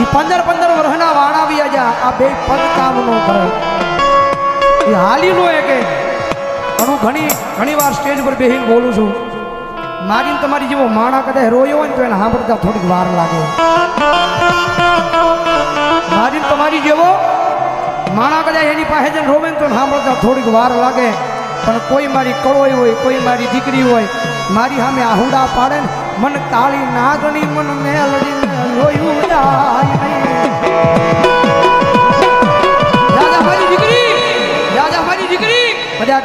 એ પંદર પંદર વર્ષના વાળા આજા આ બે પદ કામ નો કરે. એ હાલી નો કે હું ઘણી ઘણી વાર સ્ટેજ પર બેસીને બોલું છું. મારી તમારી જેવો માણા કદાચ રોયો હોય ને તો એને સાંભળતા થોડીક વાર લાગે. મારી તમારી જેવો માણા કદાચ એની પાસે જઈને રોવે ને તો સાંભળતા થોડીક વાર લાગે. પણ કોઈ મારી કળોઈ હોય, કોઈ મારી દીકરી હોય, મારી સામે આહુડા પાડે ને મન તાળી નાગણી મન મેલડીને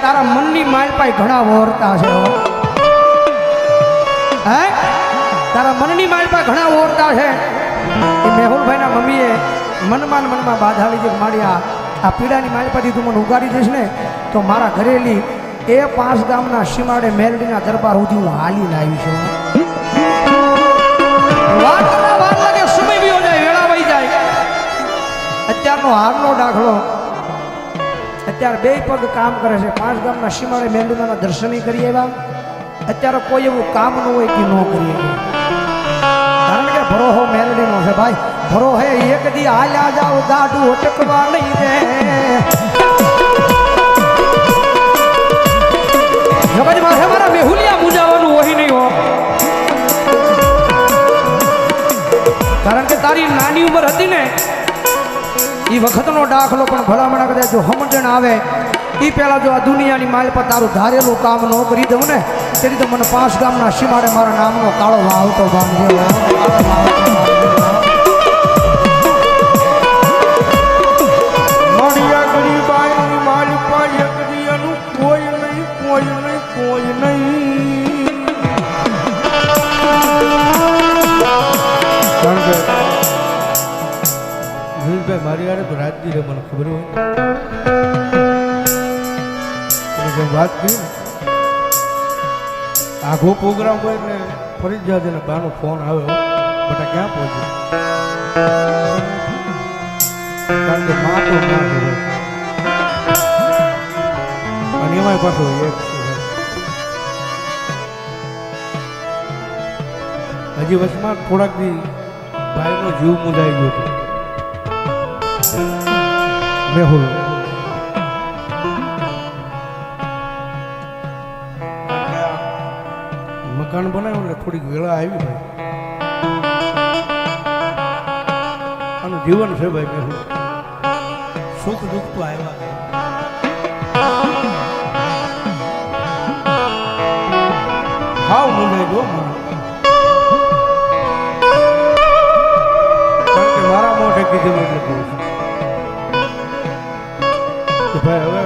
તારા મનની માલ પાસે ઘણા વોરતા છે હો. તારા મનની માલ ઘણા વોરતા છે. એ મેહુલભાઈના મમ્મીએ મનમાં મનમાં બાધા લીધી મારી આ આ પીડાની માલ પાથી તું મને ઉગાડી દઈશ ને, તો મારા ઘરેલી એ પાંચ ગામના સીમાડે મેરડીના દરબાર સુધી હું હાલીને આવી છું. વાર અત્યારનો હારનો દાખલો અત્યારે બે પગ કામ કરે છે. પાંચ ગામના સીમાડે મેલડીના દર્શની કરી આવ્યા. અત્યારે કોઈ એવું કામ ન હોય કે ન કરીએ કારણ કે ભરોહો મેલડીનો છે. ભાઈ ભરો હે એક દી હાલ્યા જાવ દાડું અટકવા નહીં દે. એ વખતનો દાખલો પણ ભલામણ કદાચ જો સમજણ આવે. એ પહેલાં જો આ દુનિયાની માલ પર તારું ધારેલું કામ ન કરી દઉં ને તેથી તો મને પાંચ ગામના સીમાડે મારા નામનો કાળો વાવતો બાંધ્યો તો રાજજી રે, મને ખબર હોય. વાત ને આઘો પ્રોગ્રામ હોય એટલે ફરજિયાત એને બાનો ફોન આવ્યો બટા ક્યાં પહોંચ્યો કારણ કે મા તો ના હોય. અને એમાંય પાછો એક હજી વચમાં થોડાક દી ભાઈનો જીવ મુંજાઈ ગયો હતો. મેહુલ મકાન બનાવ્યું એટલે થોડીક વેળા આવી ભાઈ. અને જીવન છે ભાઈ મેહુલ સુખ દુઃખ તો આવ્યા હાવ મુંજાઈ ગયો. કારણ મારા મોઢે કીધું એટલે કહું છું. ભાઈ હવે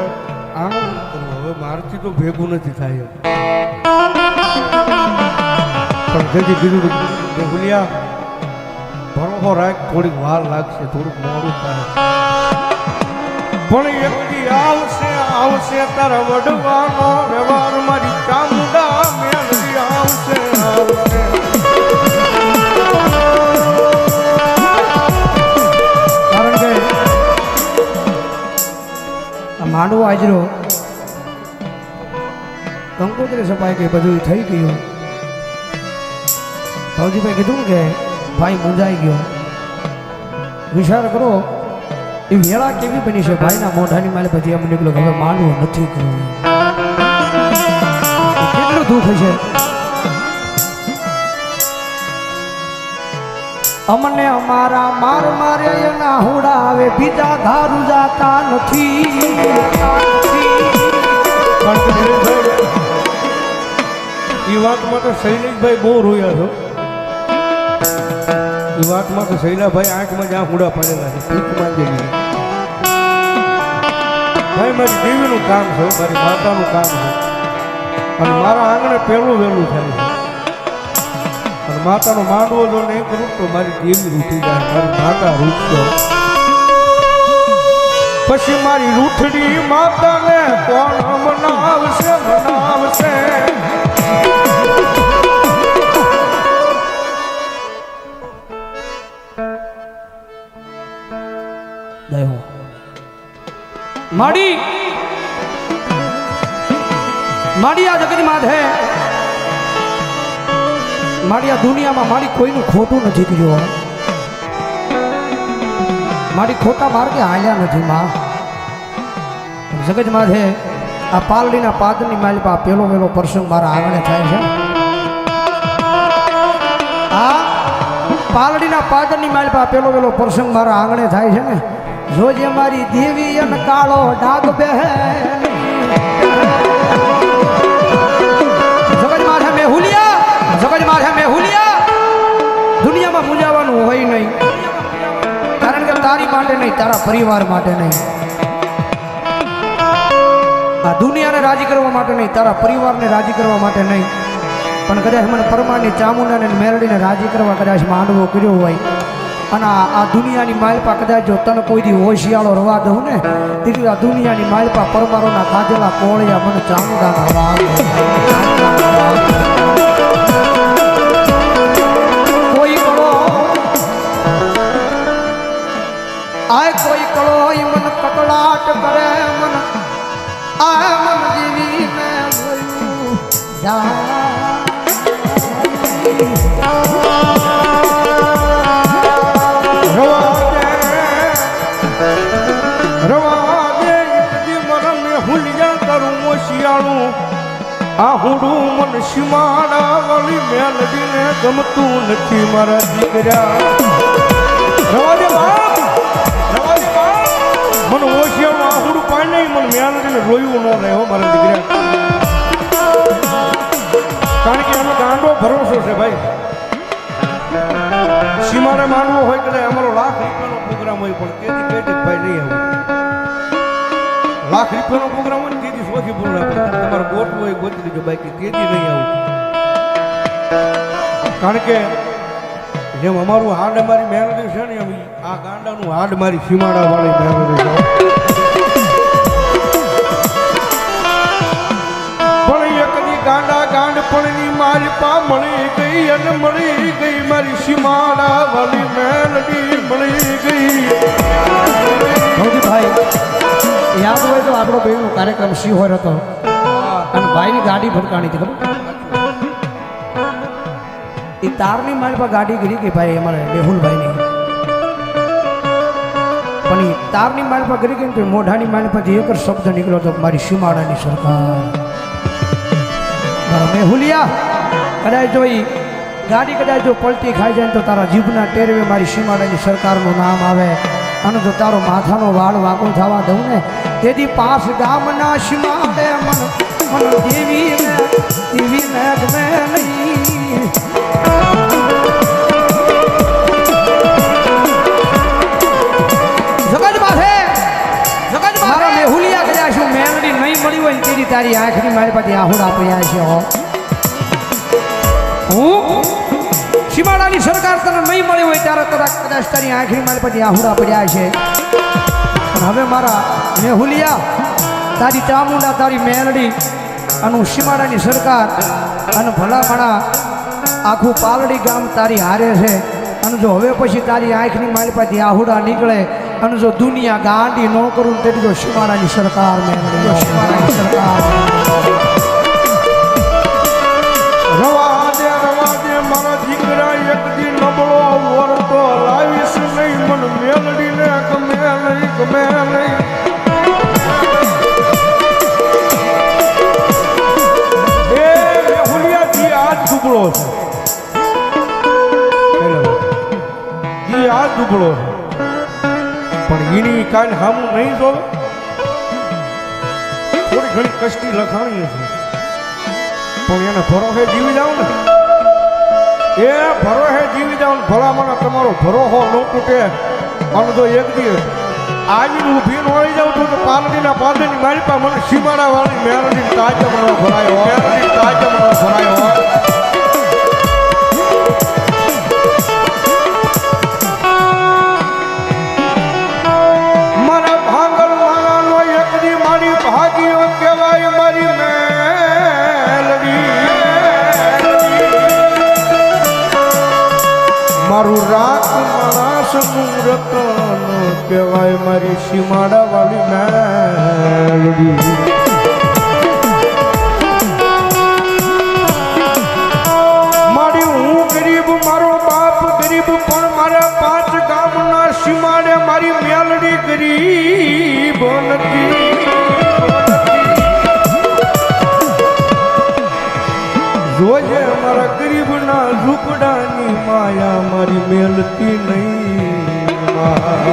આમ હવે મારથી તો ભેગું નથી થાય પણ જેથી કીધું બેહુલિયા ભરોસો રાખ, થોડીક વાર લાગશે, થોડુંક મોડું થાય. પણ દી આવશે આવશે તારા વડવાનો વ્યવહાર મારી ચામુંડા આવશે આવશે. માંડવો આજરો કંકોત્રી સપાઈ ગઈ, બધું થઈ ગયું. ભાવજીભાઈ કીધું કે ભાઈ મૂંઝાઈ ગયો. વિચાર કરો, એ વેળા કેવી બની છે? ભાઈના મોઢાની માલે પછી એમ નીકળ્યો હવે માંડવો નથી કરવું કેટલું દુઃખ છે અમને અમારા માર મારે એના હુડા આવે. બીજા ધારું જાતા નથી. એ વાતમાં તો શૈલેષભાઈ બહુ રોયા છો. એ વાતમાં તો શૈલાભાઈ આંખમાં જ્યાં હુડા પડેલા છે. ભીખ માંગેલી ભાઈ, મારી દેવીનું કામ છે મારી માતાનું કામ છે. અને મારા આંગણે પહેલું વહેલું થાય છે. અને માતાનો માંડવો જો નહીં કરું તો મારી દેવી રૂઠી જાય, મારી માતા રૂઠજો. પછી મારી રૂઠડી માતાને કોણ મનાવશે? મનાવશે માડી. માડી આ જગત માથે મારી આ દુનિયામાં મારી કોઈનું ખોટું નથી કર્યું મારી ખોટા માર્ગે હાલ્યા નથી, માં. જગજમાં માથે આ પાલડીના પાજરની માલ પા પેલો પેલો પ્રસંગ મારા આંગણે થાય છે. આ પાલડીના પાદરની માલિપા પેલો પેલો પ્રસંગ મારા આંગણે થાય છે ને. જોજે મારી દેવી અને કાળો ડાગ બહેન દુનિયામાં મૂંઝાવાનું હોય નહીં. કારણ કે તારી માટે નહીં, તારા પરિવાર માટે નહીં. આ દુનિયાને રાજી કરવા માટે નહીં, તારા પરિવારને રાજી કરવા માટે નહીં. પણ કદાચ મને પરમારની ચામુંડાને મેરડીને રાજી કરવા કદાચ માંડવો કર્યો હોય. અને આ દુનિયાની માલપા કદાચ જો તને કોઈ દી હોશિયાળો રવા દઉં ને, તેથી આ દુનિયાની માલપા પરમારોના ખાધેલા કોળિયા, મને ચામુંડાના વાગ આય કોઈ કળોય મન કકડાટ કરે મન. આ મન જીવી મે જોયું. જા આ હુડું મન સીમાડા વાળી મેલડીને ગમતું નથી મારા દીકરા. સીમાને માનવું હોય કદાચ અમારો લાખ રૂપિયાનો પ્રોગ્રામ હોય, પણ તેથી પેટી ભાઈ નહીં આવું લાખ રૂપિયાનો પ્રોગ્રામ હોય તેથી સોથી પૂર્ણ તમારે ગોઠવું હોય, ગોતી દેજો બાકી તેથી નહીં આવું કારણ કે જેમ અમારું હાડ મારી મહેનત છે ને એમ આ ગાંડાનું હાડ મારી સીમાડા વાળી મહેનત છે. ગાંડા ગાંડ પણની મારી પા મળી ગઈ અને મળી ગઈ. મારી સીમાડા વાલી મેલડી મળી ગઈ. ભાઈ યાદ હોય તો આપણો બેનો કાર્યક્રમ શિહોર હતો અને ભાઈની ગાડી ભટકાણી હતી, ખબર? એ તારની મારી પાસે ગાડી ગરી ગઈ ભાઈ અમારે મેહુલભાઈની. પણ એ તારની મારી પાસે ગરી ગઈ ને તો મોઢાની મારી પાસે એક શબ્દ નીકળ્યો હતો મારી સીમાડાની સરકાર. મેહુલિયા કદાચ જો એ ગાડી કદાચ જો પલટી ખાઈ જાય તો તારા જીભના ટેરવે મારી સીમાડાની સરકારનું નામ આવે. અને જો તારો માથાનો વાળ વાંકો થવા દઉં ને, તેથી પાસ ગામના સીમા મન મન ને આહુડા પડ્યા છે હો. સીમાડાની સરકાર તને નહીં મળી હોય ત્યારે તારા કદાચ તારી આંખની મારી પછી આહુડા પડ્યા છે. હવે મારા મેહુલિયા તારી ચામુંડા તારી મેલડી અને સીમાડાની સરકાર અને ભલામણા આખું પાલડી ગામ તારી હારે છે. અને જો હવે પછી તારી આંખની મારી પાસે આહુડા નીકળે અને જો દુનિયા ગાંડી ન કરું તેટલી જો સીમાડાની સરકાર મેળવી જો સરકાર. દીકરા એક દી નબળો વરતો લાવીશ નહીં મન મેલડીને ગમે નહીં ગમે નહીં પણ ઈની કાન હામું નહીં જોવે. થોડી ઘણી કષ્ટી લખાણી છે. પણ એને ભરોસે જીવી જાવ ને. એ ભરો હે જીવી જાવ ભલામણ તમારો ભરોસો ન તૂટે. અને જો એક દિવસ આવીને ઊભી વળી જાઉં છું, તો પાલડીના પાદરની મારી પાસે મને સીમાડા વાળી મેરડી તાજે મને ભરાયો મેરડી તાજે મને ભરાયો રતનો કહેવાય મારી સીમાડા વાળી મેળવી મારી હું ગરીબ, મારો બાપ ગરીબ મારા પાંચ ગામના સીમાડે મારી મેલડી ગરીબ નથી. જોઈએ મારા ગરીબના ઝૂંપડાની માયા મારી મેલતી નહીં. માં.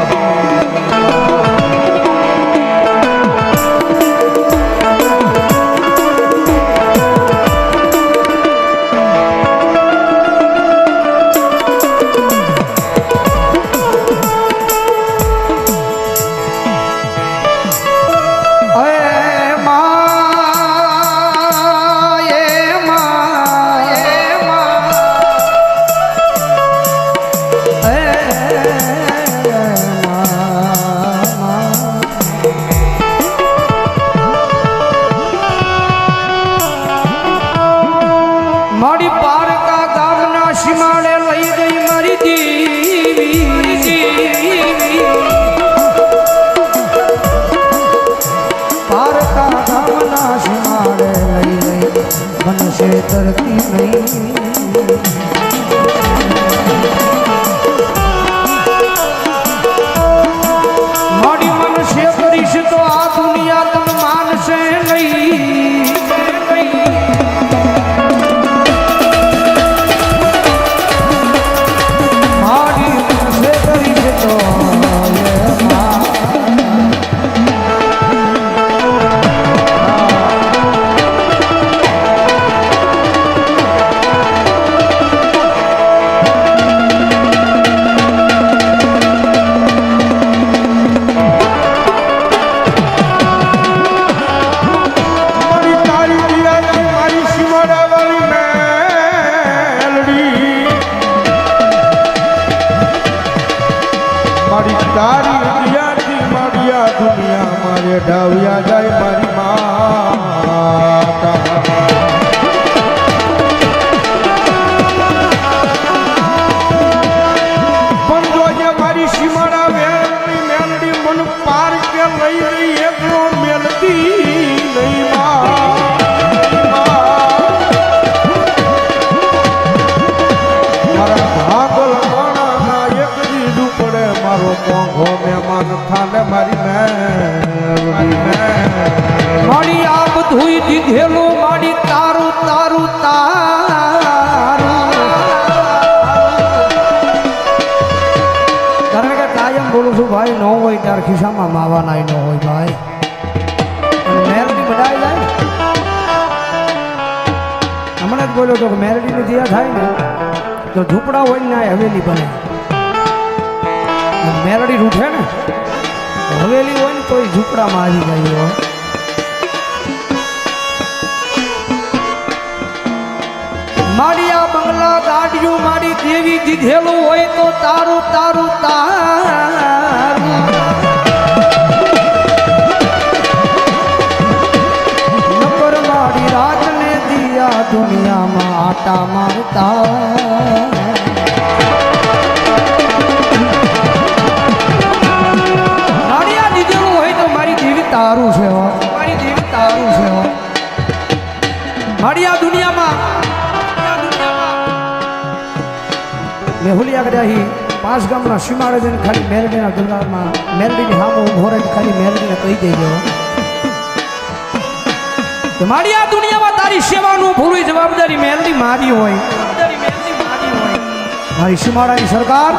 બધું દીધેલું માડી તારું તારું તારું. કારણ કે કાયમ બોલું છું, ભાઈ, ન હોય ત્યારે ખિસ્સામાં માવા નાય ન હોય, ભાઈ. મેરડી હમણાં જ બોલ્યો તો કે મેરડીની જ્યાં થાય ને તો ઝૂંપડા હોય ને હવેલી બને. મેરડી રૂઠે ને, હવેલી હોય ને તો એ ઝૂંપડામાં આવી જાય હોય મારી આ બંગલા દાડિયું મારી દેવી દીધેલું હોય તો તારું તારું તારું. નકર મારી રાતને દિયા દુનિયામાં આટા મારતા. મેહુલિયા પાંચ ગામના સીમાડે ખાલી મેરડીના દરબારમાં મેરડીની હામો ઊભો ખાલી મેરડીને કહી દેજો. મારી આ દુનિયામાં તારી સેવાનું ભૂલવી જવાબદારી મેરડી મારી હોય. મારી સીમાડાની સરકાર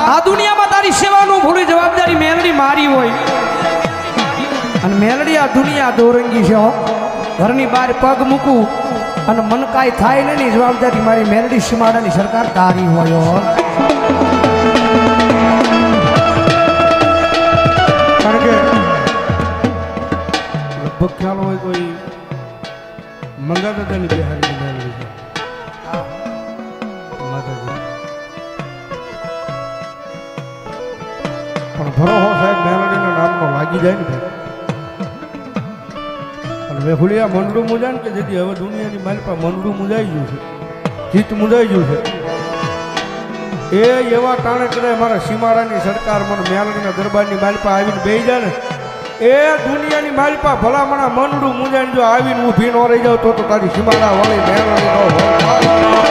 આ દુનિયામાં તારી સેવાનું ભૂલવી જવાબદારી મેરડી મારી હોય. અને મેલડી આ દુનિયા દોરંગી છે ઘરની બહાર પગ મૂકું. અને મન કાંઈ થાય ને એની જવાબદારી મારી મેલડી સીમાડાની સરકાર તારી હોય હો. કારણ કે લગભગ ખ્યાલ હોય કોઈ મંગા દાદાની બિહારી મેળવી છે. માતાજી. પણ ભરોહો સાહેબ મેલડીના નામનો લાગી જાય ને અને વેફુલિયા મંડળું મુજાય ને કે જેથી હવે દુનિયાની માલપા મંડળું મુજાઈ ગયું છે. ચિત્ત મુજાઈ ગયું છે. એ એવા ટાણે કરે મારા સીમાડાની સરકાર મને મેલડીના દરબારની માલપા આવીને બે જાય ને, એ દુનિયાની માલિપા ભલામણા મંડું મુંજાઈને જો આવીને ઊભી ન રહી જાવ તો તારી સીમાડા વાળી હોય.